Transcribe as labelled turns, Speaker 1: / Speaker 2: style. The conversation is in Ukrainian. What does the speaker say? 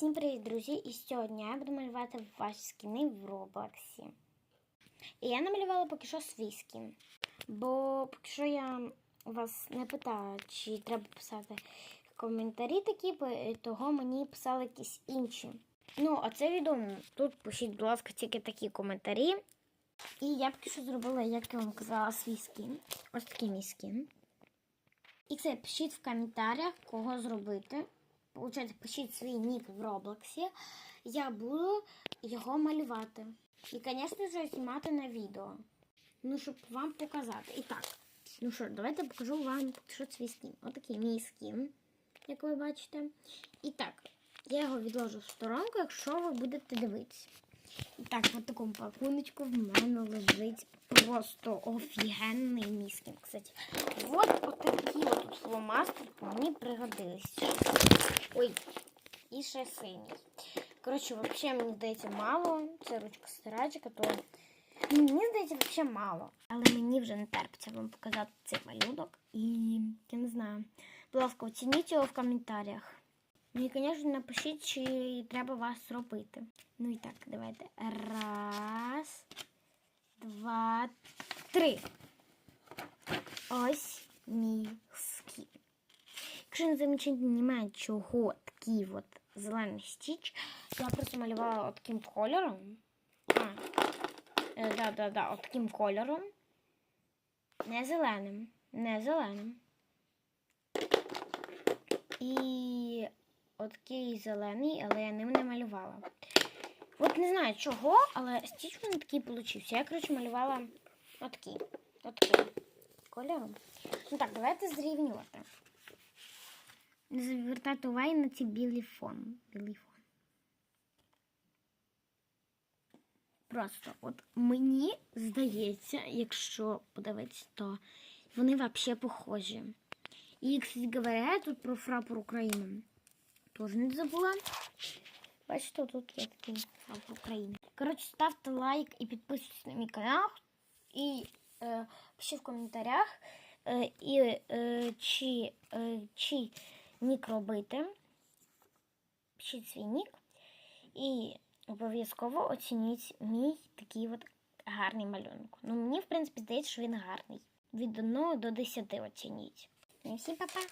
Speaker 1: Всім привіт, друзі! І сьогодні я буду малювати ваші скіни в Роблоксі. І я намалювала поки що свій скін. Бо поки що я вас не питала, чи треба писати коментарі такі, бо того мені писали якісь інші. Ну, а це відомо. Тут пишіть, будь ласка, тільки такі коментарі. І я поки що зробила, як я вам казала, свій скін. Ось такий мій скін. І це пишіть в коментарях, кого зробити. Получається, пишіть свій нік в Роблоксі. Я буду його малювати. І, звісно знімати на відео. Ну, щоб вам показати. І так, ну що, давайте покажу вам що свій скін. Отакий мій скін, як ви бачите. І так, я його відложу в сторонку, якщо ви будете дивитися. І так, в такому пакуночку в мене лежить просто офігенний мій скін. Кстати, от отакі тут мені пригодились. Ой, і ще синій. Коротше, взагалі, мені здається, мало. Це ручка стирачка, то мені здається, взагалі мало. Але мені вже не терпиться вам показати цей малюнок. І я не знаю. Будь ласка, оцініть його в коментарях. Ну і, звісно, напишіть, чи треба вас робити. Ну і так, давайте. Раз, два, три. Ось мій. Якщо не замічати, немає чого такий от зелений стіч, я просто малювала от таким кольором. А, е, да, да, да, от таким кольором. Не зеленим. Не зеленим. І от такий зелений, але я ним не малювала. От не знаю чого, але стіч мене такий получився. Я, коротше, малювала отакий. Отакий кольором. Ну так, давайте зрівнювати. Не звертати увагу на ці білий фон. Білий фон. Просто от мені здається, якщо подивитися, то вони взагалі похожі. І, кстати говоря, тут про прапор України. Тоже не забула. Бачите, тут є такий прапор України. Коротше, ставте лайк і підписуйтесь на мій канал. І е, пишіть в коментарях, е, і, е, чи, е, чи нік робити. Пишіть свій нік. І обов'язково оцініть мій такий от гарний малюнок. Ну, мені, в принципі, здається, що він гарний. Від 1 до 10 оцініть. Ну, всім па-па!